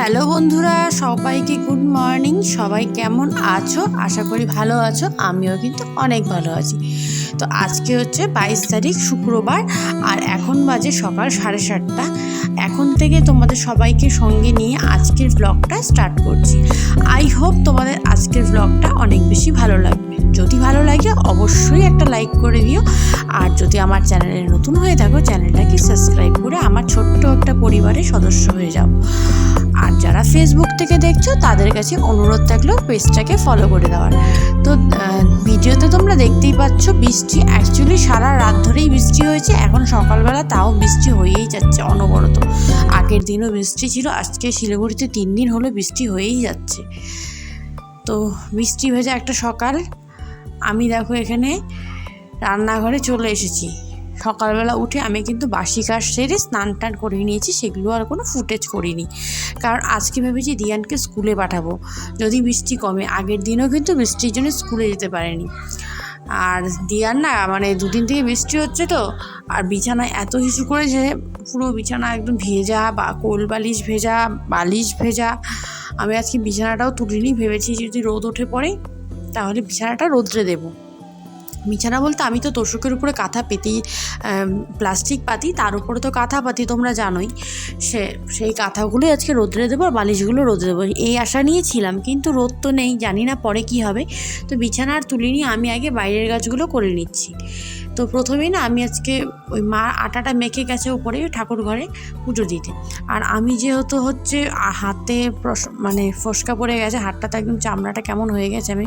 Hello বন্ধুরা, সবাইকে good morning. সবাই কেমন আছো? আশা করি ভালো আছো। আমিও কিন্তু অনেক ভালো আছি। তো আজকে হচ্ছে বাইশ তারিখ, শুক্রবার, আর এখন বাজে সকাল সাড়ে সাতটা। এখন থেকে তোমাদের সবাইকে সঙ্গে নিয়ে আজকের ব্লগটা স্টার্ট করছি। আই হোপ তোমাদের আজকের ব্লগটা অনেক বেশি ভালো লাগবে। যদি ভালো লাগে, অবশ্যই একটা লাইক করে দিও। আর যদি আমার চ্যানেলে নতুন হয়ে থাকো চ্যানেলটাকে সাবস্ক্রাইব করে আমার ছোট্ট একটা পরিবারের সদস্য হয়ে যাও। আর যারা ফেসবুক থেকে দেখছ, তাদের কাছে অনুরোধ থাকলেও পেজটাকে ফলো করে দেওয়ার। তো ভিডিওতে তোমরা দেখতেই পাচ্ছ, বৃষ্টি অ্যাকচুয়ালি সারা রাত ধরেই বৃষ্টি হয়েছে, এখন সকালবেলা তাও বৃষ্টি হয়েই যাচ্ছে অনবরত। আগের দিনও বৃষ্টি ছিল, আজকে শিলিগুড়িতে তিন দিন হলো বৃষ্টি হয়েই যাচ্ছে। তো বৃষ্টি ভেজা একটা সকাল, আমি দেখো এখানে রান্নাঘরে চলে এসেছি। সকালবেলা উঠে আমি কিন্তু বাসি কাজ সেরে স্নান টান করে নিয়েছি, সেগুলো আর কোনো ফুটেজ করিনি। কারণ আজকে ভেবেছি দিয়ানকে স্কুলে পাঠাবো, যদি বৃষ্টি কমে, আগের দিনও কিন্তু বৃষ্টির জন্য স্কুলে যেতে পারেনি। আর দিয়ার না মানে দুদিন থেকে বৃষ্টি হচ্ছে তো, আর বিছানায় এত হিসু করেছে পুরো বিছানা একদম ভেজা, বা কোল বালিশ ভেজা বালিশ ভেজা। আমি আজকে বিছানাটাও তুলিনি, ভেবেছি যদি রোদ ওঠে পড়ে, তাহলে বিছানাটা রোদ্রে দেবো। বিছানা বলতে আমি তো তোষকের উপরে কাঁথা পেতেই প্লাস্টিক পাতি, তার উপরে তো কাঁথা পাতি তোমরা জানোই। সে, সেই কাঁথাগুলোই আজকে রোদ্রে দেবো আর বালিশগুলো রোদ্রে দেবো। এই আশা নিয়েছিলাম, কিন্তু রোদ তো নেই, জানি না পরে কি হবে। তো বিছানা আর তুলিনি আমি আগে বাইরের গাছগুলো করে নিচ্ছি। তো প্রথমেই না আমি আজকে ওই মা আটাটা মেখে গেছে ওপরে ঠাকুর ঘরে পুজো দিতে। আর আমি যেহেতু হচ্ছে হাতে মানে ফসকা পড়ে গেছে হাতটাতে একদম চামড়াটা কেমন হয়ে গেছে, আমি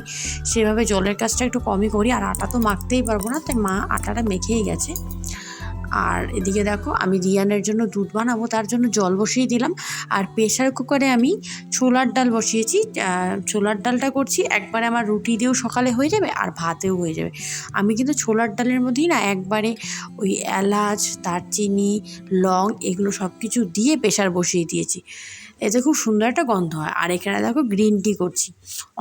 সেভাবে জলের কাজটা একটু কমই করি। আর আটা তো মাখতেই পারব না, তাই মা আটাটা মেখেই গেছে। আর এদিকে দেখো, আমি রিয়ানের জন্য দুধ বানাবো, তার জন্য জল বসিয়ে দিলাম। আর প্রেশার কুকারে আমি ছোলার ডাল বসিয়েছি। ছোলার ডালটা করছি, একবারে আমার রুটি দিয়েও সকালে হয়ে যাবে আর ভাতেও হয়ে যাবে। আমি কিন্তু ছোলার ডালের মধ্যেই না একবারে ওই এলাচ, দারচিনি, লং এগুলো সব কিছু দিয়ে প্রেশার বসিয়ে দিয়েছি। এতে খুব সুন্দর একটা গন্ধ হয়। আর এখানে দেখো গ্রিন টি করছি।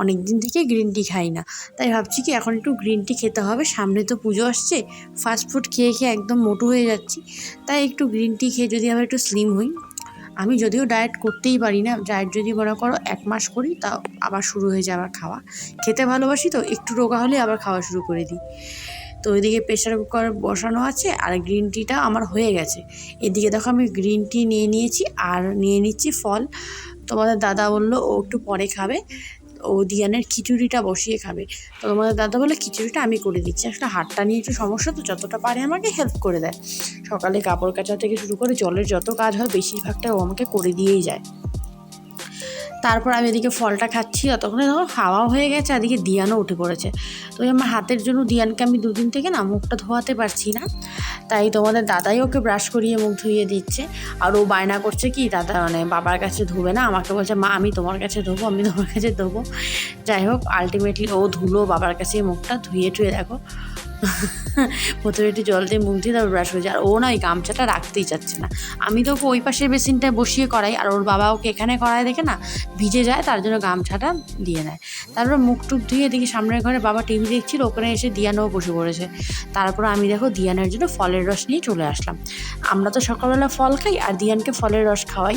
অনেক দিন থেকে গ্রিন টি খাই না। তাই ভাবছি কি এখন একটু গ্রিন টি খেতে হবে। সামনে তো পুজো আসছে। ফাস্ট ফুড খেয়ে খেয়ে একদম মোটু হয়ে যাচ্ছি। তাই একটু গ্রিন টি খেয়ে যদি আবার একটু স্লিম হই, আমি যদিও ডায়েট করতেই পারি না ডায়েট যদি মনে করো এক মাস করি, তা আবার শুরু হয়ে যায় আবার খাওয়া। খেতে ভালোবাসি তো, একটু রোগা হলে আবার খাওয়া শুরু করে দিই। তো ওইদিকে প্রেশার কুকার বসানো আছে আর গ্রিন টিটা আমার হয়ে গেছে। এদিকে দেখো আমি গ্রিন টি নিয়ে নিয়েছি আর নিয়ে নিচ্ছি ফল। তোমাদের দাদা বলল, ও একটু পরে খাবে। ও দিয়ানের খিচুড়িটা বসিয়ে খাবে। তো তোমাদের দাদা বলে খিচুড়িটা আমি করে দিচ্ছি। আসলে হাতটা নিয়ে একটু সমস্যা, তো যতটা পারে আমাকে হেল্প করে দেয়। সকালে কাপড় কাচা থেকে শুরু করে জলের যত কাজ হয়, বেশিরভাগটা ও আমাকে করে দিয়েই যায়। তারপর আমি এদিকে ফলটা খাচ্ছি, ততক্ষণে দেখো খাওয়াও হয়ে গেছে এদিকে দিয়ানও উঠে পড়েছে। তো আমার হাতের জন্য দিয়ানকে আমি দুদিন থেকে না মুখটা ধোয়াতে পারছি না। তাই তোমাদের দাদাই ওকে ব্রাশ করিয়ে মুখ ধুইয়ে দিচ্ছে। আর ও বায়না করছে কি, দাদা মানে বাবার কাছে ধুবে না, আমাকে বলছে, মা, আমি তোমার কাছে ধোবো, আমি তোমার কাছে ধোবো। যাই হোক আলটিমেটলি ও ধুলো বাবার কাছে মুখটা, ধুয়ে টুয়ে দেখো প্রথমে একটু জল দিয়ে মুখ দিয়ে তারপর ব্রাশ করেছে। আর ও না ওই গামছাটা রাখতেই চাচ্ছে না। আমি তো ওই পাশের বেসিনটায় বসিয়ে করাই, আর ওর বাবা ওকে এখানে করায় দেখে না, ভিজে যায়, তার জন্য গামছাটা দিয়ে নেয়। তারপর মুখ টুক ধুয়ে দেখি সামনের ঘরে বাবা টিভি দেখছিল, ওখানে এসে দিয়ানও বসে পড়েছে। তারপর আমি দেখো দিয়ানের জন্য ফলের রস নিয়ে চলে আসলাম। আমরা তো সকালবেলা ফল খাই, আর দিয়ানকে ফলের রস খাওয়াই।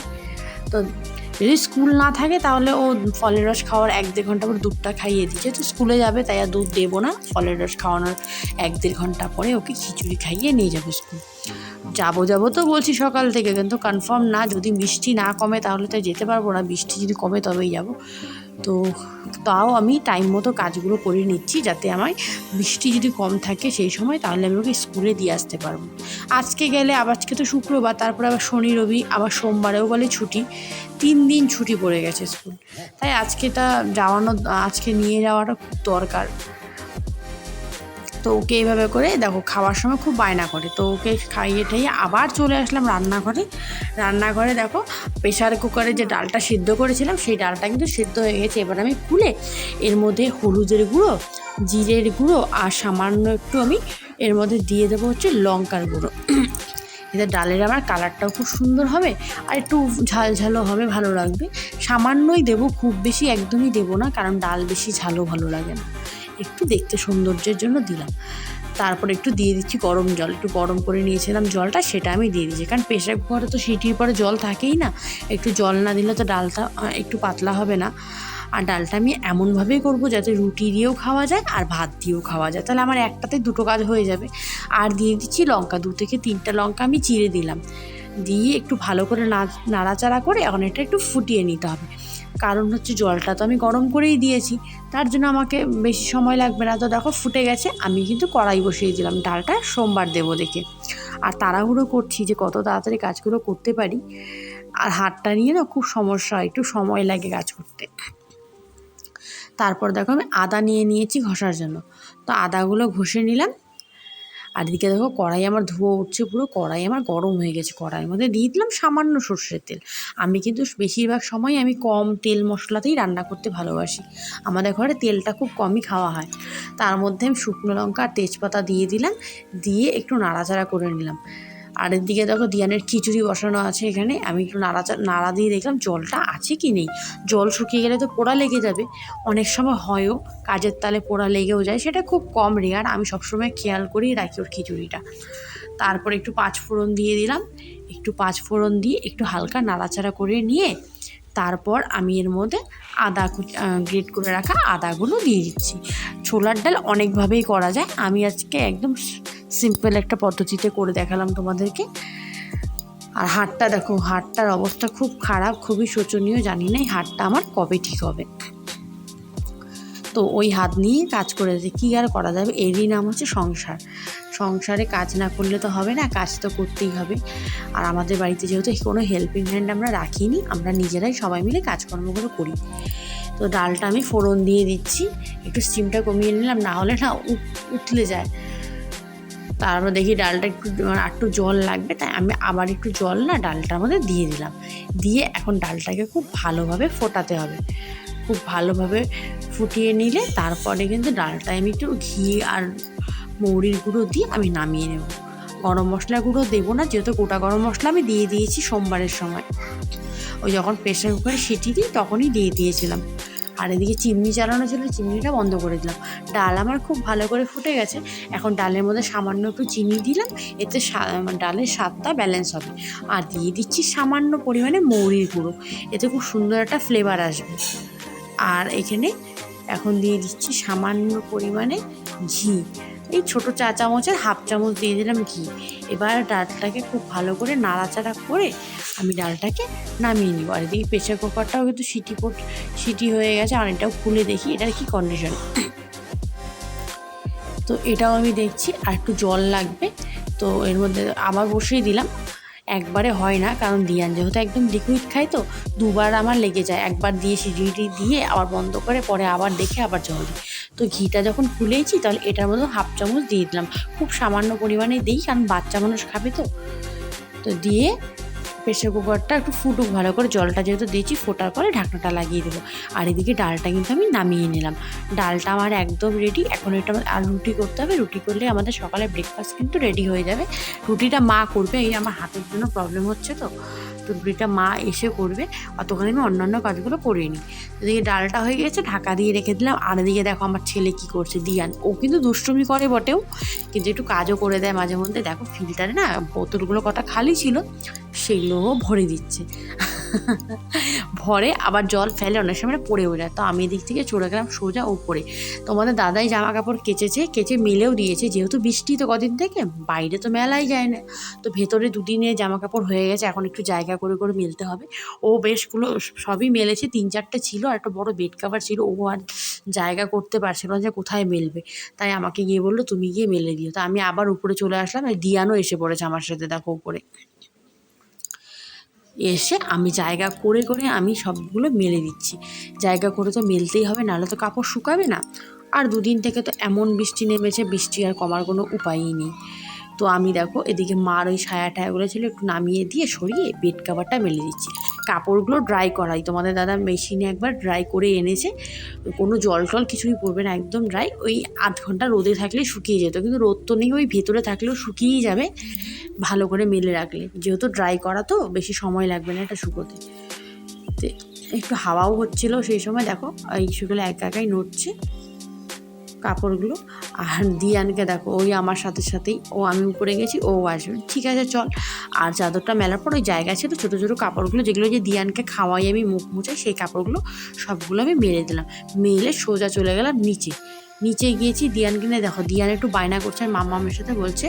তো যদি স্কুল না থাকে তাহলে ও ফলের রস খাওয়ার এক দেড় ঘণ্টা পর দুধটা খাইয়ে দিচ্ছে তো স্কুলে যাবে, তাই আর দুধ দেবো না। ফলের রস খাওয়ানোর এক দেড় ঘণ্টা পরে ওকে খিচুড়ি খাইয়ে নিয়ে যাব স্কুল। যাব যাব তো বলছি সকাল থেকে, কিন্তু কনফার্ম না, যদি বৃষ্টি না কমে তাহলে তো যেতে পারব না। বৃষ্টি যদি কমে তবেই যাব। তো তাও আমি টাইম মতো কাজগুলো করে নিচ্ছি যাতে আমার বৃষ্টি যদি কম থাকে সেই সময় তাহলে আমি ওকে স্কুলে দিয়ে আসতে পারব। আজকে গেলে আবার আজকে তো শুক্রবার, তারপরে আবার শনি, রবি, আবার সোমবারেও বলে ছুটি। তিন দিন ছুটি পড়ে গেছে স্কুল। তাই আজকেটা যাওয়ানো, আজকে নিয়ে যাওয়াটা খুব দরকার। তো ওকে এইভাবে করে দেখো খাওয়ার সময় খুব বায়না করে। তো ওকে খাইয়ে ঠাইয়ে আবার চলে আসলাম রান্নাঘরে। রান্নাঘরে দেখো প্রেশার কুকারে যে ডালটা সিদ্ধ করেছিলাম, সেই ডালটা কিন্তু সিদ্ধ হয়ে গেছে। এবার আমি খুলে এর মধ্যে হলুদের গুঁড়ো, জিরের গুঁড়ো আর সামান্য একটু আমি এর মধ্যে দিয়ে দেবো হচ্ছে লঙ্কার গুঁড়ো। এতে ডালের আমার কালারটাও খুব সুন্দর হবে আর একটু ঝাল ঝালও হবে, ভালো লাগবে। সামান্যই দেবো, খুব বেশি একদমই দেবো না, কারণ ডাল বেশি ঝালও ভালো লাগে না। একটু দেখতে সৌন্দর্যের জন্য দিলাম। তারপর একটু দিয়ে দিচ্ছি গরম জল, একটু গরম করে নিয়েছিলাম জলটা, সেটা আমি দিয়ে দিচ্ছি কারণ প্রেশার কুকারে তো সিটির পরে জল থাকেই না। একটু জল না দিলে তো ডালটা একটু পাতলা হবে না। আর ডালটা আমি এমনভাবেই করব যাতে রুটি দিয়েও খাওয়া যায় আর ভাত দিয়েও খাওয়া যায়। তাহলে আমার একটাতে দুটো কাজ হয়ে যাবে। আর দিয়ে দিচ্ছি লঙ্কা, দু থেকে তিনটা লঙ্কা আমি চিড়ে দিলাম। দিয়ে একটু ভালো করে নাড়াচাড়া করে অনেকটা একটু ফুটিয়ে নিতে হবে। কারণ হচ্ছে জলটা তো আমি গরম করেই দিয়েছি। তার জন্য আমাকে বেশি সময় লাগবে না। তো দেখো ফুটে গেছে। আমি কিন্তু কড়াই বসিয়ে দিলাম। ডালটা সোমবার দেবো দেখে। আর তাড়াহুড়ো করছি যে কত তাড়াতাড়ি কাজগুলো করতে পারি। আর হাতটা নিয়ে না খুব সমস্যা হয়। একটু সময় লাগে কাজ করতে। তারপর দেখো আমি আদা নিয়ে নিয়েছি ঘষার জন্য। তো আদাগুলো ঘষে নিলাম। আর এদিকে দেখো কড়াই আমার ধোয়া উঠছে পুরো, কড়াই আমার গরম হয়ে গেছে। কড়াইয়ের মধ্যে দিয়ে দিলাম সামান্য সর্ষের তেল। আমি কিন্তু বেশিরভাগ সময় আমি কম তেল মশলাতেই রান্না করতে ভালোবাসি। আমাদের ঘরে তেলটা খুব কমই খাওয়া হয়। তার মধ্যে আমি শুকনো লঙ্কা আর তেজপাতা দিয়ে দিলাম, দিয়ে একটু নাড়াচাড়া করে নিলাম। আর এদিকে দেখো দিয়ানের খিচুড়ি বসানো আছে এখানে। আমি একটু নাড়াচা, নাড়া দিয়ে দেখলাম জলটা আছে কি নেই। জল শুকিয়ে গেলে তো পোড়া লেগে যাবে। অনেক সময় হয়ও কাজের তালে পোড়া লেগেও যায়। সেটা খুব কম রেয়ার আমি সবসময় খেয়াল করেই রাখি ওর খিচুড়িটা। তারপর একটু পাঁচ ফোড়ন দিয়ে দিলাম। একটু পাঁচ ফোড়ন দিয়ে একটু হালকা নাড়াচাড়া করে নিয়ে তারপর আমি এর মধ্যে আদা গ্রেট করে রাখা আদাগুলো দিয়ে দিচ্ছি। ছোলার ডাল অনেকভাবেই করা যায়। আমি আজকে একদম সিম্পল একটা পদ্ধতিতে করে দেখালাম তোমাদেরকে। আর হাটটা দেখো, হাটটার অবস্থা খুব খারাপ, খুবই শোচনীয়। জানি না এই হাটটা আমার কবে ঠিক হবে। তো ওই হাত নিয়ে কাজ করে যে কী আর করা যাবে, এরই নাম হচ্ছে সংসার। সংসারে কাজ না করলে তো হবে না, কাজ তো করতেই হবে। আর আমাদের বাড়িতে যেহেতু কোনো হেল্পিং হ্যান্ড আমরা রাখিনি, আমরা নিজেরাই সবাই মিলে কাজকর্মগুলো করি। তো ডালটা আমি ফোড়ন দিয়ে দিচ্ছি, একটু স্টিমটা কমিয়ে নিলাম, না হলে না উতলে যায়। তারপর দেখি ডালটা একটু একটু জল লাগবে, তাই আমি আবার একটু জল না ডালটার মধ্যে দিয়ে দিলাম। দিয়ে এখন ডালটাকে খুব ভালোভাবে ফোটাতে হবে। খুব ভালোভাবে ফুটিয়ে নিলে তারপরে কিন্তু ডালটা আমি একটু ঘি আর মৌরির গুঁড়ো দিয়ে আমি নামিয়ে নেব। গরম মশলা গুঁড়ো দেবো না, যেহেতু গোটা গরম মশলা আমি দিয়ে দিয়েছি সোমবারের সময়। ওই যখন প্রেশার কুকারে সিটি দিই তখনই দিয়ে দিয়েছিলাম। আর এদিকে চিমনি চালানো ছিল, চিমনিটা বন্ধ করে দিলাম। ডাল আমার খুব ভালো করে ফুটে গেছে। এখন ডালের মধ্যে সামান্য একটু চিনি দিলাম, এতে ডালের স্বাদটা ব্যালেন্স হবে। আর দিয়ে দিচ্ছি সামান্য পরিমাণে মৌরির গুঁড়ো, এতে খুব সুন্দর একটা ফ্লেভার আসবে। আর এখানে এখন দিয়ে দিচ্ছি সামান্য পরিমাণে ঘি। এই ছোটো চা চামচের হাফ চামচ দিয়ে দিলাম ঘি। এবার ডালটাকে খুব ভালো করে নাড়াচাড়া করে আমি ডালটাকে নামিয়ে নিব। আর এদিকে প্রেশার কুকারটাও কিন্তু সিটি পোট, সিটি হয়ে গেছে, আর এটাও খুলে দেখি এটার কি কন্ডিশন তো এটাও আমি দেখছি, আর একটু জল লাগবে। তো এর মধ্যে আবার বসিয়ে দিলাম। একবারে হয় না, কারণ দিয়ান যেহেতু একদম লিকুইড খাই তো, দুবার আমার লেগে যায়। একবার দিয়ে সিটিটি দিয়ে আবার বন্ধ করে, পরে আবার দেখে আবার জল দিই। তো ঘিটা যখন খুলেইছি তাহলে এটার মধ্যে হাফ চামচ দিয়ে দিলাম। খুব সামান্য পরিমাণে দিই, কারণ বাচ্চা মানুষ খাবে তো। তো দিয়ে প্রেশার কুকারটা একটু ফুটুক ভালো করে, জলটা যেহেতু দিয়েছি ফোটার পরে ঢাকনাটা লাগিয়ে দেবো। আর এদিকে ডালটা কিন্তু আমি নামিয়ে নিলাম। ডালটা আমার একদম রেডি এখন এটা আর রুটি করতে হবে। রুটি করলে আমাদের সকালে ব্রেকফাস্ট কিন্তু রেডি হয়ে যাবে। রুটিটা মা করবে, এই আমার হাতের জন্য প্রবলেম হচ্ছে তো। তো রুটিটা মা এসে করবে অতক্ষণ আমি অন্যান্য কাজগুলো করে নিই এদিকে ডালটা হয়ে গেছে, ঢাকা দিয়ে রেখে দিলাম। আর এদিকে দেখো আমার ছেলে কি করছে, দিয়ান। ও কিন্তু দুষ্টুমি করে বটেও, কিন্তু একটু কাজও করে দেয় মাঝে মধ্যে। দেখো ফিল্টারে না বোতলগুলো কটা খালি ছিল। সেগুলোও ভরে দিচ্ছে। ভরে আবার জল ফেলে অনেক সময় পড়েও যায়। তো আমি এদিক থেকে চলে গেলাম সোজা উপরে। তোমাদের দাদাই জামা কাপড় কেচেছে, কেচে মেলেও দিয়েছে। যেহেতু বৃষ্টি তো কদিন থেকে, বাইরে তো মেলাই যায় না। তো ভেতরে দুদিনে জামা কাপড় হয়ে গেছে, এখন একটু জায়গা করে করে মেলতে হবে। ও বেশগুলো সবই মেলেছে, তিন চারটে ছিল আর একটা বড় বেড কাভার ছিল। ও আর জায়গা করতে পারছিল না যে কোথায় মেলবে। তাই আমাকে গিয়ে বলল, তুমি গিয়ে মেলে দিও। তো আমি আবার উপরে চলে আসলাম আর ডিয়ানও এসে পড়েছে আমার সাথে, দেখো উপরে। এসে আমি জায়গা করে করে আমি সবগুলো মেলে দিচ্ছি। জায়গা করে তো মেলতেই হবে, নাহলে তো কাপড় শুকাবে না। আর দুদিন থেকে তো এমন বৃষ্টি নেমেছে, বৃষ্টি আর কমার কোনো উপায়ই নেই। তো আমি দেখো, এদিকে মার ওই টায়াগুলো ছিল, একটু নামিয়ে দিয়ে সরিয়ে বেড কাভারটা মেলে দিচ্ছি। কাপড়গুলো ড্রাই করাই। তোমাদের দাদা মেশিনে একবার ড্রাই করে এনেছে। কোনো জল টল কিছুই পড়বে না, একদম ড্রাই ওই আধ ঘণ্টা রোদে থাকলে শুকিয়ে যেত। কিন্তু রোদ তো নেই, ওই ভেতরে থাকলেও শুকিয়েই যাবে। ভালো করে মেলে রাখলে। যেহেতু ড্রাই করা তো, বেশি সময় লাগবে না এটা শুকোতে। একটু হাওয়াও হচ্ছিল সেই সময়, দেখো, এই সেগুলো একা একাই নড়ছে। কাপড়গুলো। আর দিয়ানকে দেখো, ওই আমার সাথে সাথেই, ও আমি উপরে গেছি, ও আসবে। ঠিক আছে, চল। আর চাদরটা মেলার পর ওই জায়গা ছিল, ছোটো ছোটো কাপড়গুলো, যেগুলো যে দিয়ানকে খাওয়াই আমি মুখ মুছাই সেই কাপড়গুলো সবগুলো আমি মেলে দিলাম। মেলে সোজা চলে গেলাম নিচে। নিচে গিয়েছি, দিয়ানকে নিয়ে দেখো, দিয়ান একটু বায়না করছে, আর মামামের সাথে বলছে,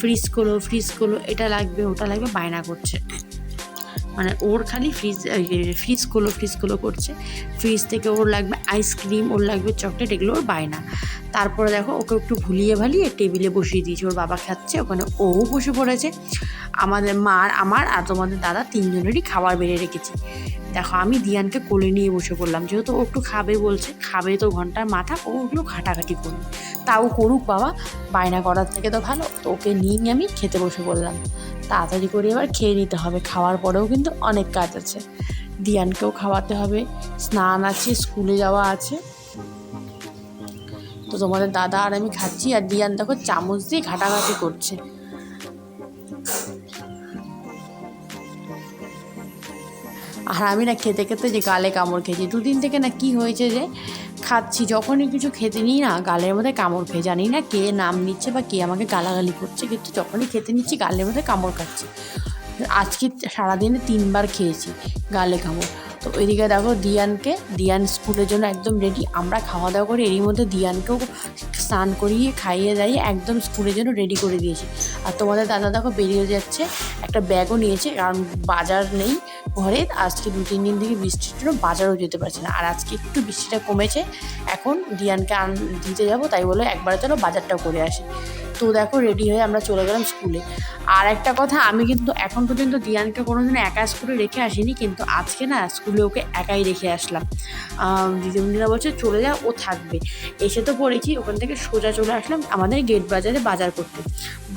ফ্রিজ করো ফ্রিজ করো এটা লাগবে, ওটা লাগবে, বায়না করছে। মানে ওর খালি ফ্রিজ ফ্রিজ খোলো ফ্রিজ খোলো করছে। ফ্রিজ থেকে ওর লাগবে আইসক্রিম ওর লাগবে চকলেট এগুলো ওর বায় না তারপরে দেখো, ওকে একটু ভুলিয়ে ভালিয়ে টেবিলে বসিয়ে দিয়েছে, ওর বাবা খাচ্ছে, ওখানে ও বসে পড়েছে। আমাদের মার আমার আর তোমাদের দাদা তিনজনেরই খাবার বেড়ে রেখেছি। দেখো, আমি দিয়ানকে কোলে নিয়ে বসে পড়লাম। যেহেতু ও একটু খাবে বলছে, খাবে তো ঘণ্টার মাথা, ও ওগুলো ঘাটাঘাটি করবে। তাও করুক বাবা, বায়না করার থেকে তো ভালো তো ওকে নিয়ে আমি খেতে বসে পড়লাম। তাড়াতাড়ি করে এবার খেয়ে নিতে হবে, খাওয়ার পরেও কিন্তু অনেক কাজ আছে। দিয়ানকেও খাওয়াতে হবে, স্নান আছে, স্কুলে যাওয়া আছে। তো তোমাদের দাদা আর আমি খাচ্ছি, আর দিয়ান দেখো চামচ দিয়ে ঘাটাঘাটি করছে। আর আমি না খেতে খেতে যে গালে কামড় খেয়েছি, দুদিন থেকে না কি হয়েছে যে খাচ্ছি, যখনই কিছু খেতে নিই না, গালের মধ্যে কামড় খেয়ে জানি না কে নাম নিচ্ছে বা কে আমাকে গালাগালি করছে, কিন্তু যখনই খেতে নিচ্ছি গালের মধ্যে কামড় খাচ্ছি। আজকে সারাদিনে তিনবার খেয়েছি গালে কামড়। তো ওইদিকে দেখো দিয়ানকে, দিয়ান স্কুলের জন্য একদম রেডি আমরা খাওয়া দাওয়া করে এরই মধ্যে দিয়ানকেও স্নান করিয়ে খাইয়ে দাঁড়িয়ে একদম স্কুলের জন্য রেডি করে দিয়েছি। আর তোমাদের দাদা দেখো বেরিয়ে যাচ্ছে, একটা ব্যাগও নিয়েছে, কারণ বাজার নেই ঘরে, আজকে দু, তিন দিন থেকে বৃষ্টির জন্য বাজারও যেতে পারছে না। আর আজকে একটু বৃষ্টিটা কমেছে। এখন ডিয়ানকে আন দিতে যাব, তাই বলে একবারে যেন বাজারটাও করে আসি। তো দেখো রেডি হয়ে আমরা চলে গেলাম স্কুলে আর একটা কথা, আমি কিন্তু এখন পর্যন্ত দিয়ানকে কোনোদিন একা স্কুলে রেখে আসিনি, কিন্তু আজকে না স্কুলে ওকে একাই রেখে আসলাম। দিদিমণিরা বলছে, চলে যা, ও থাকবে। এসে তো পড়েছি, ওখান থেকে সোজা চলে আসলাম আমাদের গেট বাজারে বাজার করতে।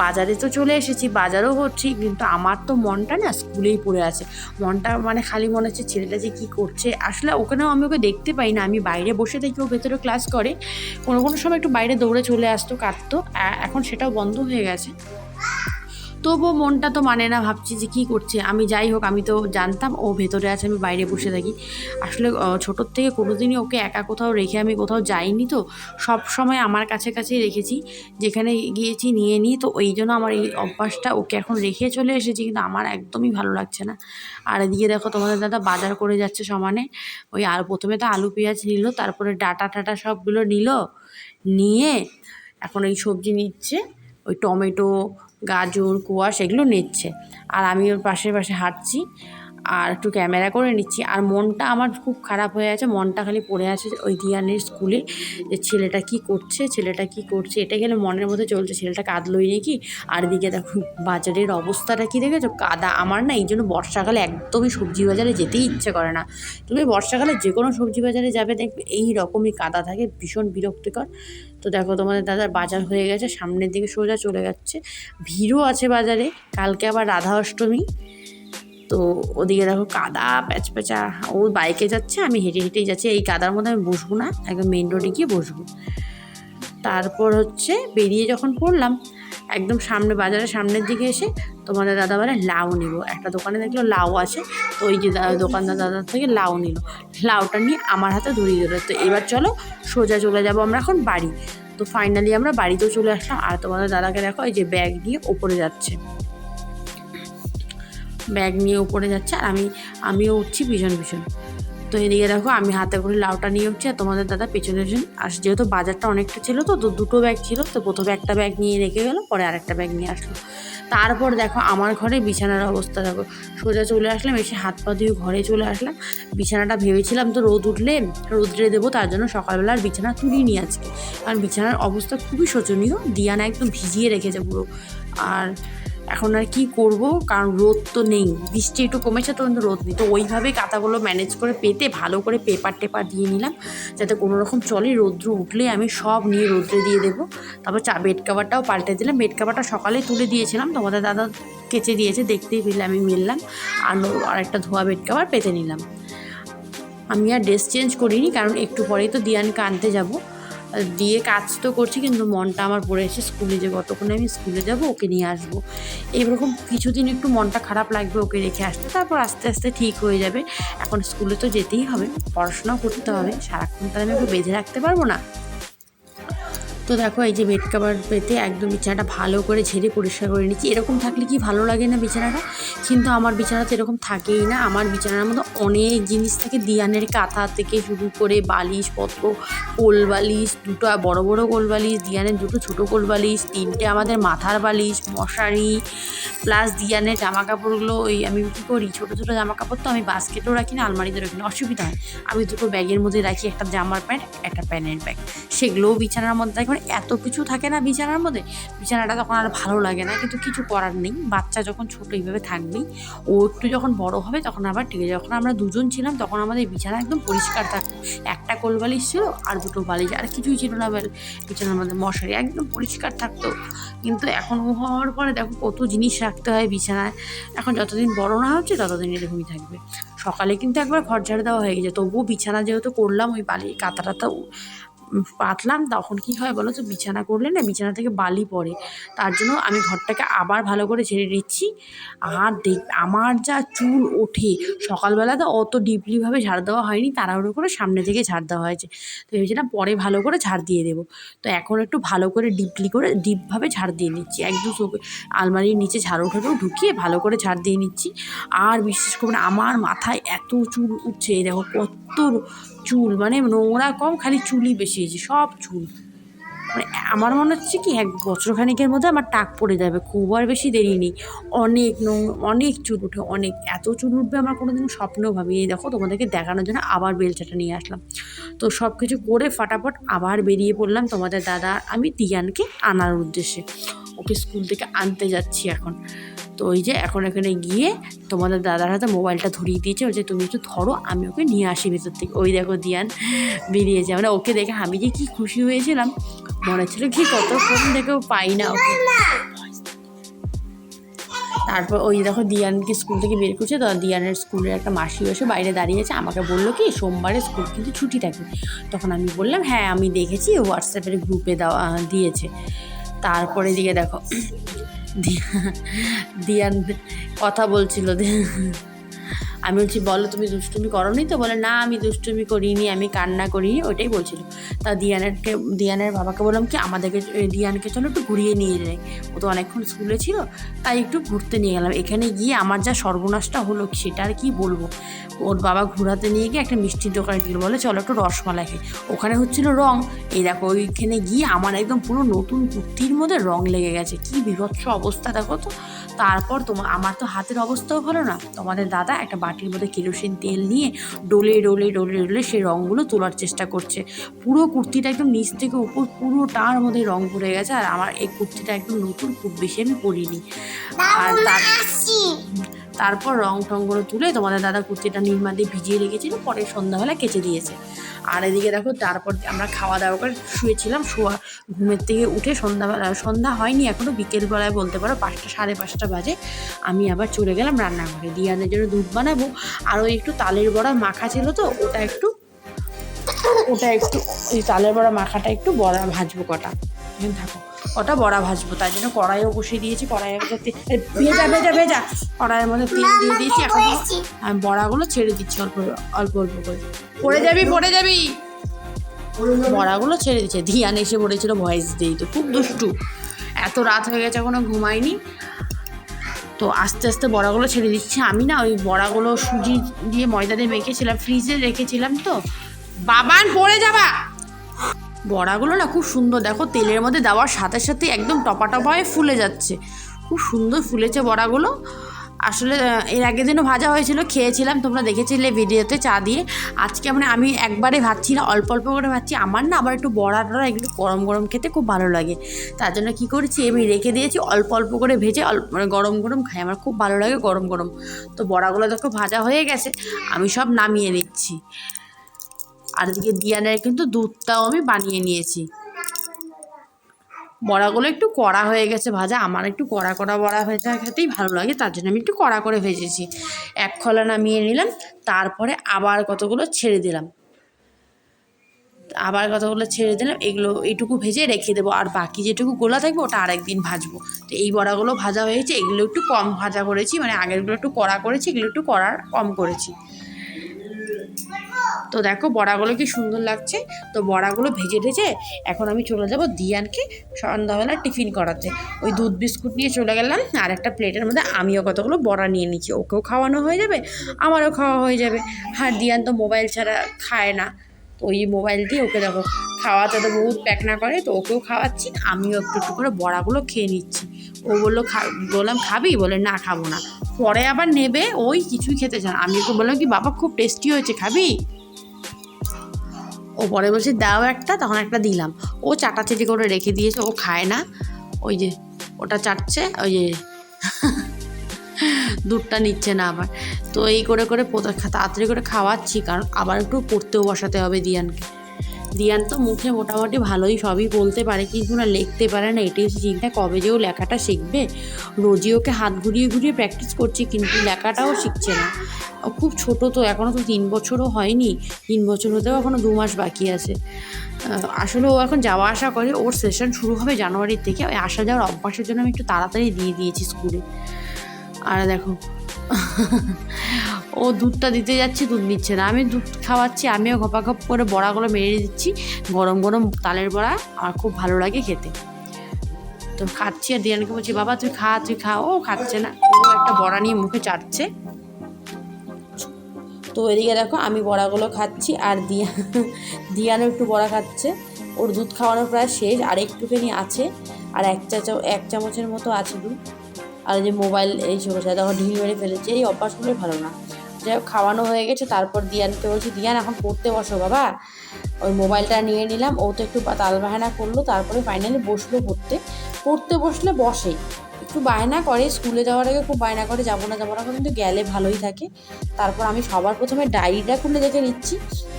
বাজারে তো চলে এসেছি, বাজারও করছি, কিন্তু আমার তো মনটা না স্কুলেই পড়ে আছে। মনটা মানে খালি মনে হচ্ছে, ছেলেটা যে কী করছে? আসলে ওখানেও আমি ওকে দেখতে পাই না, আমি বাইরে বসে থাকি ও ভেতরে ক্লাস করে। কোনো কোনো সময় একটু বাইরে দৌড়ে চলে আসতো কাটতো এখন সেটাও বন্ধ হয়ে গেছে। তবুও মনটা তো মানে না ভাবছি যে কী করছে। আমি যাই হোক, আমি তো জানতাম, ও ভেতরে আছে, আমি বাইরে বসে থাকি। আসলে ছোটোর থেকে কোনোদিনই ওকে একা কোথাও রেখে আমি কোথাও যাইনি তো। সব সময় আমার কাছে কাছেই রেখেছি। যেখানে গিয়েছি, নিয়ে নিই তো ওই জন্য আমার এই অভ্যাসটা ওকে এখন রেখে চলে এসেছি। কিন্তু আমার একদমই ভালো লাগছে না। আর এদিকে দেখো, তোমাদের দাদা বাজার করে যাচ্ছে সমানে। ওই আর প্রথমে তো আলু পেঁয়াজ নিল, তারপরে ডাটা টাটা সবগুলো নিল। নিয়ে এখন এই সবজি নিচ্ছে, ওই টমেটো, গাজর, কোয়াশ, এগুলো নিচ্ছে। আর আমি ওর পাশে পাশে হাঁটছি। আর একটু ক্যামেরা করে নিচ্ছি। আর মনটা আমার খুব খারাপ হয়ে আছে, মনটা খালি পড়ে আছে ওই দিয়ানের স্কুলে যে ছেলেটা কি করছে, ছেলেটা কি করছে, এটা গেলে মনের মধ্যে চলছে? ছেলেটা কাঁদলোই নাকি? আর এদিকে দেখো, বাজারের অবস্থাটা কি দেখেছ? কাদা আমার না, এই জন্য বর্ষাকালে একদমই সবজি বাজারে যেতেই ইচ্ছে করে না। তুমি বর্ষাকালে যে কোনো সবজি বাজারে যাবে, দেখবে এই রকমই কাদা থাকে, ভীষণ বিরক্তিকর। তো দেখো, তোমাদের দাদার বাজার হয়ে গেছে, সামনের দিকে সোজা চলে যাচ্ছে। ভিড়ও আছে বাজারে, কালকে আবার রাধা অষ্টমী তো ওদিকে দেখো কাদা প্যাচ প্যাচা ও বাইকে যাচ্ছে, আমি হেঁটে হেঁটেই যাচ্ছি। এই কাদার মধ্যে আমি বসবো না, একদম মেন রোডে গিয়ে বসবো। তারপর হচ্ছে বেরিয়ে যখন পড়লাম, একদম সামনে বাজারের সামনের দিকে এসে তোমাদের দাদা বলে লাউ নিব। একটা দোকানে দেখল লাউ আছে, তো ওই যে দোকানদার দাদার থেকে লাউ নিল। লাউটা নিয়ে আমার হাতে ধরিয়ে দিল। তো এবার চলো সোজা চলে যাব আমরা এখন বাড়ি। তো ফাইনালি আমরা বাড়িতেও চলে আসলাম। আর তোমাদের দাদাকে দেখো এই যে ব্যাগ নিয়ে ওপরে যাচ্ছে। ব্যাগ নিয়ে উপরে যাচ্ছে আর আমি, আমিও উঠছি পিছন পিছন। তো এদিকে দেখো আমি হাতে করে লাউটা নিয়ে উঠছি আর তোমাদের দাদা পেছনে পেছন আর যেহেতু বাজারটা অনেকটা ছিল তো দুটো ব্যাগ ছিল, তো প্রথমে একটা ব্যাগ নিয়ে রেখে গেলো, পরে আরেকটা ব্যাগ নিয়ে আসলো। তারপর দেখো আমার ঘরে বিছানার অবস্থা দেখো। সোজা চলে আসলাম, এসে হাত পা দিয়ে ঘরে চলে আসলাম। বিছানাটা ভেবেছিলাম তো রোদ উঠলে, রোদ্রে দেবো, তার জন্য সকালবেলা আর বিছানা তুলিনি আজকে। কারণ বিছানার অবস্থা খুবই শোচনীয়, দিয়ানা একদম ভিজিয়ে রেখেছে পুরো। আর এখন আর কি করব? কারণ রোদ তো নেই। বৃষ্টি একটু কমেছে, তো কিন্তু রোদ নেই। তো ওইভাবেই কাঁথাগুলো ম্যানেজ করে পেতে, ভালো করে পেপার টেপার দিয়ে নিলাম, যাতে কোনো রকম চলে রৌদ্র উঠলে আমি সব নিয়ে রৌদ্রে দিয়ে দেবো। তারপর চা বেড কাভারটাও পাল্টে দিলাম। বেড কাভারটা সকালে তুলে দিয়েছিলাম। তোমাদের দাদা কেচে দিয়েছে, দেখতেই পেলে আমি মিললাম। আর আরেকটা ধোয়া বেড কাভার পেতে নিলাম। আমি আর ড্রেস চেঞ্জ করিনি, কারণ একটু পরেই তো দিয়ানকে আনতে যাব। দিয়ে কাজ তো করছি, কিন্তু মনটা আমার পড়ে এসে স্কুলে যে কতক্ষণে আমি স্কুলে যাব ওকে নিয়ে আসব। এরকম কিছুদিন একটু মনটা খারাপ লাগবে ওকে রেখে আসতে, তারপর আস্তে আস্তে ঠিক হয়ে যাবে। এখন স্কুলে তো যেতেই হবে, পড়াশোনাও করতে হবে, সারাক্ষণ তাহলে আমি একটু বেঁধে রাখতে পারব না? তো দেখো, এই যে বেড কাভার পেতে একদম বিছানাটা ভালো করে ঝেড়ে পরিষ্কার করে নিচ্ছি। এরকম থাকলে কি ভালো লাগে না বিছানাটা? কিন্তু আমার বিছানাতে এরকম থাকেই না। আমার বিছানার মধ্যে অনেক জিনিস থাকে। দিয়ানের কাঁথা থেকে শুরু করে বালিশ, পত্র কোল বালিশ দুটো বড় বড় কোল বালিশ দিয়ানের দুটো ছোটো কোল বালিশ তিনটে আমাদের মাথার বালিশ, মশারি প্লাস দিয়ানের জামা কাপড়গুলো ওই আমি কী করি, ছোটো ছোটো জামা কাপড় তো আমি বাস্কেটেও রাখি না আলমারিতে রাখি না। অসুবিধা হয়। আমি দুটো ব্যাগের মধ্যে রাখি, একটা জামার প্যান্ট, একটা প্যান্টের ব্যাগ সেগুলোও বিছানার মধ্যে রাখি। মানে এত কিছু থাকে না বিছানার মধ্যে। বিছানাটা তখন আর ভালো লাগে না কিন্তু কিছু করার নেই। বাচ্চা যখন ছোটো এইভাবে থাকবেই। ও একটু যখন বড় হবে তখন আবার ঠিক আছে যখন আমরা দুজন ছিলাম তখন আমাদের বিছানা একদম পরিষ্কার থাকতো। একটা কোল বালিশ ছিল আর দুটো বালিশ আর কিছুই ছিল না বিছানার মধ্যে মশারি একদম পরিষ্কার থাকতো। কিন্তু এখন ও হওয়ার পরে দেখো কত জিনিস রাখতে হয় বিছানায়। এখন যতদিন বড় না হচ্ছে ততদিন এরকমই থাকবে। সকালে কিন্তু একবার ঘর ঝাড় দেওয়া হয়ে গেছে তবুও বিছানা যেহেতু করলাম ওই বালি উম, পাতলাম, তখন কি হয় বলো তো, বিছানা করলে না বিছানা থেকে বালি পড়ে। তার জন্য আমি ঘরটাকে আবার ভালো করে ঝেড়ে দিচ্ছি আর দেখ, আমার যা চুল ওঠে, সকালবেলা তো অত ডিপলিভাবে ঝাড় দেওয়া হয়নি, তাড়াহুড়ো করে সামনে থেকে ঝাড় দেওয়া হয়েছে। তো ভেবেছিলাম পরে ভালো করে ঝাড় দিয়ে দেবো। তো এখন একটু ভালো করে ডিপলি করে, ডিপভাবে ঝাড় দিয়ে নিচ্ছি। একদম আলমারির নিচে ঝাড়ু ঠাড়ু ঢুকিয়ে ভালো করে ঝাড় দিয়ে নিচ্ছি। আর বিশেষ করে আমার মাথায় এত চুল উঠছে দেখো কত চুল মানে নোংরা কম, খালি চুলই বেশি হয়েছে, সব চুল। মানে আমার মনে হচ্ছে কি, এক বছর খানিকের মধ্যে আমার টাক পড়ে যাবে, খুব আর বেশি দেরি নেই। অনেক অনেক চুল উঠে, অনেক, এত চুল উঠবে আমার কোনোদিন স্বপ্নেও ভাবি এই দেখো, তোমাদেরকে দেখানোর জন্য আবার বেলচাটা নিয়ে আসলাম। তো সব কিছু করে ফাটাফট আবার বেরিয়ে পড়লাম তোমাদের দাদা, আমি দিয়ানকে আনার উদ্দেশ্যে। ওকে স্কুল থেকে আনতে যাচ্ছি এখন। তো ওই যে এখন এখানে গিয়ে তোমাদের দাদার হাতে মোবাইলটা ধরিয়ে দিয়েছে ওই যে তুমি একটু ধরো, আমি ওকে নিয়ে আসি ভেতর থেকে। ওই দেখো দিয়ান বেরিয়েছে। মানে ওকে দেখে আমি যে কি খুশি হয়েছিলাম, মনে হচ্ছিল কি কতক্ষণ থেকেও পাই না ওকে। তারপর ওই দেখো দিয়ানকে স্কুল থেকে বের করছে, তো দিয়ানের স্কুলের একটা মাসি এসে বাইরে দাঁড়িয়েছে আমাকে বলল কি, সোমবারে স্কুল কিন্তু ছুটি থাকে। তখন আমি বললাম হ্যাঁ আমি দেখেছি হোয়াটসঅ্যাপের গ্রুপে দেওয়া, দিয়েছে। তারপরে দিকে দেখো দিয়ান কথা বলছিল। আমি বলছি, বলো, তুমি দুষ্টুমি করনি তো? বলে, না, আমি দুষ্টুমি করিনি, আমি কান্না করিনি। ওইটাই বলছিল। তা দিয়ানেরকে, দিয়ানের বাবাকে বললাম কি, আমাদেরকে দিয়ানকে চলো একটু ঘুরিয়ে নিয়ে যাই। ও তো অনেকক্ষণ স্কুলে ছিল, তাই একটু ঘুরতে নিয়ে গেলাম। এখানে গিয়ে আমার যা সর্বনাশটা হলো, সেটা আর কি বলব? ওর বাবা ঘোরাতে নিয়ে গিয়ে একটা মিষ্টির দোকানে গেল বলে, চলো একটু রসমালাই খাই। ওখানে হচ্ছিল রং। এই দেখো, ওইখানে গিয়ে আমার একদম পুরো নতুন কুর্তির মধ্যে রং লেগে গেছে। কি বিভৎস অবস্থা, দেখো তো। তারপর তোমার আমার তো হাতের অবস্থাও ভালো না। তোমাদের দাদা একটা বাটির মধ্যে কেরোসিন তেল নিয়ে ডলে ডলে ডলে ডলে সেই রঙগুলো তোলার চেষ্টা করছে। পুরো কুর্তিটা একদম নিচ থেকে উপর পুরোটার মধ্যে রং ভরে গেছে আর আমার এই কুর্তিটা একদম নতুন খুব বেশি আমি পরিনি। আর তার তারপর রং টংগুলো তুলে তোমাদের দাদা কুর্তিটা নির্মা দিয়ে ভিজিয়ে রেখেছিল পরে সন্ধ্যাবেলা কেচে দিয়েছে। আর এদিকে দেখো, তারপর আমরা খাওয়া দাওয়া করে শুয়েছিলাম, শোয়া, ঘুমের থেকে উঠে সন্ধ্যাবেলা সন্ধ্যা হয়নি এখনও বিকেলবেলায় বলতে পারো, পাঁচটা, সাড়ে পাঁচটা বাজে। আমি আবার চলে গেলাম রান্নাঘরে। দিয়ানের জন্য দুধ বানাবো আর ওই একটু তালের বড়া মাখা ছিল তো, ওটা একটু ওটা একটু ওই তালের বড়া মাখাটা একটু বড়া ভাজবো কটা। এখানে থাকো। ওটা বড়া ভাজবো? তাই জন্য কড়াইও বসিয়ে দিয়েছি কড়াইয়ের মধ্যে ভেজা ভেজা ভেজা। কড়াইয়ের মধ্যে তেল দিয়ে দিয়েছি এখন আমি বড়াগুলো ছেড়ে দিচ্ছি অল্প অল্প অল্প করে। পড়ে যাবি পড়ে যাবি। বড়াগুলো ছেড়ে দিচ্ছে। ধিয়ান এসে পড়েছিল ভয়েস দিয়ে তো খুব দুষ্টু। এত রাত হয়ে গেছে এখনও ঘুমাইনি তো আস্তে আস্তে বড়াগুলো ছেড়ে দিচ্ছি। আমি না ওই বড়াগুলো সুজি দিয়ে ময়দা দিয়ে মেখেছিলাম ফ্রিজে রেখেছিলাম তো। বাবান পড়ে যাবা। বড়াগুলো না খুব সুন্দর। দেখো তেলের মধ্যে দেওয়ার সাথে সাথে একদম টপা টপা হয়ে ফুলে যাচ্ছে। খুব সুন্দর ফুলেছে বড়াগুলো। আসলে এর আগের দিনও ভাজা হয়েছিল, খেয়েছিলাম, তোমরা দেখেছিলে ভিডিওতে চা দিয়ে। আজকে মানে আমি একবারে ভাবছি না, অল্প অল্প করে ভাবছি আমার না আবার একটু বড়া টড়া এগুলো গরম গরম খেতে খুব ভালো লাগে। তার জন্য কী করেছি, আমি রেখে দিয়েছি, অল্প অল্প করে ভেজে অল্প মানে গরম গরম খাই। আমার খুব ভালো লাগে গরম গরম। তো বড়াগুলো দেখো ভাজা হয়ে গেছে, আমি সব নামিয়ে নিচ্ছি। আর এদিকে দিয়ানের কিন্তু দুধটাও আমি বানিয়ে নিয়েছি। বড়াগুলো একটু কড়া হয়ে গেছে ভাজা, আমার একটু কড়া কড়া বড়া ভেজা খেতেই ভালো লাগে, তার জন্য আমি একটু কড়া করে ভেজেছি। এক খলা নামিয়ে নিলাম, তারপরে আবার কতগুলো ছেড়ে দিলাম। আবার কতগুলো ছেড়ে দিলাম, এগুলো এইটুকু ভেজে রেখে দেবো, আর বাকি যেটুকু গোলা থাকবে ওটা আরেকদিন ভাজবো। তো এই বড়াগুলো ভাজা হয়েছে, এগুলো একটু কম ভাজা করেছি মানে আগেরগুলো একটু কড়া করেছি, এগুলো একটু কড়া কম করেছি। তো দেখো বড়াগুলো কি সুন্দর লাগছে। তো বড়াগুলো ভেজে ভেজে এখন আমি চলে যাব দিয়ানকে সন্ধ্যাবেলা টিফিন করাতে। ওই দুধ বিস্কুট নিয়ে চলে গেলাম, আর একটা প্লেটের মধ্যে আমিও কতগুলো বড়া নিয়ে নিচ্ছি। ওকেও খাওয়ানো হয়ে যাবে, আমারও খাওয়া হয়ে যাবে। আর দিয়ান তো মোবাইল ছাড়া খায় না, তো ওই মোবাইল দিয়ে ওকে দেখো, খাওয়াতে তো বহুত প্যাকনা করে, তো ওকেও খাওয়াচ্ছি, আমিও একটু একটু করে বড়াগুলো খেয়ে নিচ্ছি। ও বলল, খা বললাম, খাবি? বলে, না, খাব না। পরে আবার নেবে, ওই কিছুই খেতে চান আমি ওকে বললাম কি, বাবা, খুব টেস্টি হয়েছে, খাবি? ও পরে বলছে, দাও একটা। তখন একটা দিলাম। ও চাটাচাটি করে রেখে দিয়েছে, ও খায় না। ওই যে, ওটা চাটছে, ওই যে, দুধটা নিচ্ছে না আবার। তো এই করে করে তাড়াতাড়ি করে খাওয়াচ্ছি, কারণ আবার একটু পড়তেও বসাতে হবে দিয়ানকে। দিয়ান তো মুখে মোটামুটি ভালোই সবই বলতে পারে, কিন্তু না লিখতে পারে না, এটাই হচ্ছে চিন্তা, কবে যে ও লেখাটা শিখবে। রোজই ওকে হাত ঘুরিয়ে ঘুরিয়ে প্র্যাকটিস করছি, কিন্তু লেখাটাও শিখছে না। খুব ছোট তো এখনও তো তিন বছরও হয়নি, তিন বছর হতেও এখনও দু মাস বাকি আছে। আসলে ও এখন যাওয়া আসা করে, ওর সেশন শুরু হবে জানুয়ারির থেকে, ওই আসা যাওয়ার অভ্যাসের জন্য আমি একটু তাড়াতাড়ি দিয়ে দিয়েছি স্কুলে আর দেখো ও দুধটা দিতে যাচ্ছি, দুধ নিচ্ছে না। আমি দুধ খাওয়াচ্ছি, আমিও ঘপাঘপ করে বড়াগুলো মেরে দিচ্ছি, গরম গরম তালের বড়া আমার খুব ভালো লাগে খেতে। তো খাচ্ছি আর দিয়ানকে বলছি, বাবা, তুই খা তুই খা। ও খাচ্ছে না। ও একটা বড়া নিয়ে মুখে চাটছে। তো এদিকে দেখো, আমি বড়াগুলো খাচ্ছি আর দিয়া, দিয়ানও একটু বড়া খাচ্ছে। ওর দুধ খাওয়ানো প্রায় শেষ, আর একটুখানি আছে। আর এক চা এক চামচের মতো আছে দুধ। আর যে মোবাইল, এই ছোটো সাথে ঢিল মেরে ফেলেছে। এই অভ্যাসগুলোই ভালো না। যাই খাওয়ানো হয়ে গেছে। তারপর দিয়ানকে বলছি, দিয়ান, এখন পড়তে বসো বাবা। ওই মোবাইলটা নিয়ে নিলাম। ও তো একটু তাল বাহানা করল। তারপরে ফাইনালি বসল পড়তে। পড়তে বসলে বসে। একটু বায়না করে। স্কুলে যাওয়ার আগে খুব বায়না করে, যাব না যাব না। কিন্তু গেলে ভালোই থাকে। তারপর আমি সবার প্রথমে ডায়েরিটা খুলে দেখে নিচ্ছি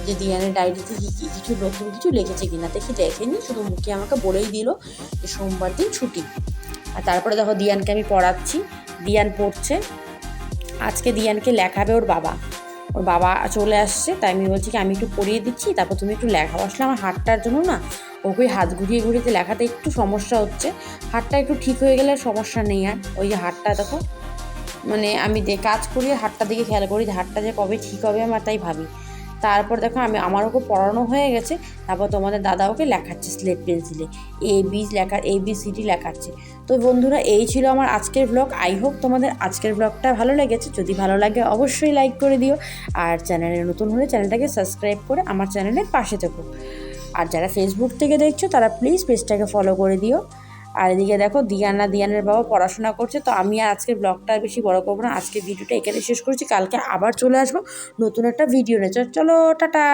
যে দিয়ানের ডায়েরিতে কী কী কিছু, নতুন কিছু লিখেছে কিনা। দেখি দেখেনি শুধু মুখে আমাকে বলেই দিল যে সোমবার দিন ছুটি। আর তারপরে দেখো দিয়ানকে আমি পড়াচ্ছি। দিয়ান পড়ছে। আজকে দিয়ানকে লেখাবে ওর বাবা। ওর বাবা চলে আসছে, তাই আমি বলছি কি, আমি একটু পড়িয়ে দিচ্ছি, তারপর তুমি একটু লেখাও আসলে আমার হাতটার জন্য না, ওকে হাত ঘুরিয়ে ঘুরিয়ে লেখাতে একটু সমস্যা হচ্ছে, হাতটা একটু ঠিক হয়ে গেলে সমস্যা নেই আর। ওই যে হাতটা দেখো মানে আমি কাজ করি হাটটা দিকে খেয়াল করি যে হাতটা যে কবে ঠিক হবে আমার তাই ভাবি। তারপর দেখো আমি আমার ওকে পড়ানো হয়ে গেছে। তারপর তোমাদের দাদা ওকে লেখাচ্ছে স্লেট পেন্সিলে এ? বি লেখা এ বি সি ডি লেখাচ্ছে। তো বন্ধুরা, এই ছিল আমার আজকের ব্লগ আই হোপ তোমাদের আজকের ব্লগটা ভালো লেগেছে। যদি ভালো লাগে, অবশ্যই লাইক করে দিও। আর চ্যানেলে নতুন হলে চ্যানেলটাকে সাবস্ক্রাইব করে আমার চ্যানেলের পাশে থেকো। আর যারা ফেসবুক থেকে দেখছ, তারা প্লিজ পেজটাকে ফলো করে দিও। আর এদিকে দেখো দিয়ানা, দিয়ানের বাবা পড়াশোনা করছে, তো আমি আর আজকের ব্লগটা আর বেশি বড় করব না। আজকে ভিডিওটা এখানে শেষ করছি, কালকে আবার চলে আসব নতুন একটা ভিডিও নিয়ে। চলো, টাটা।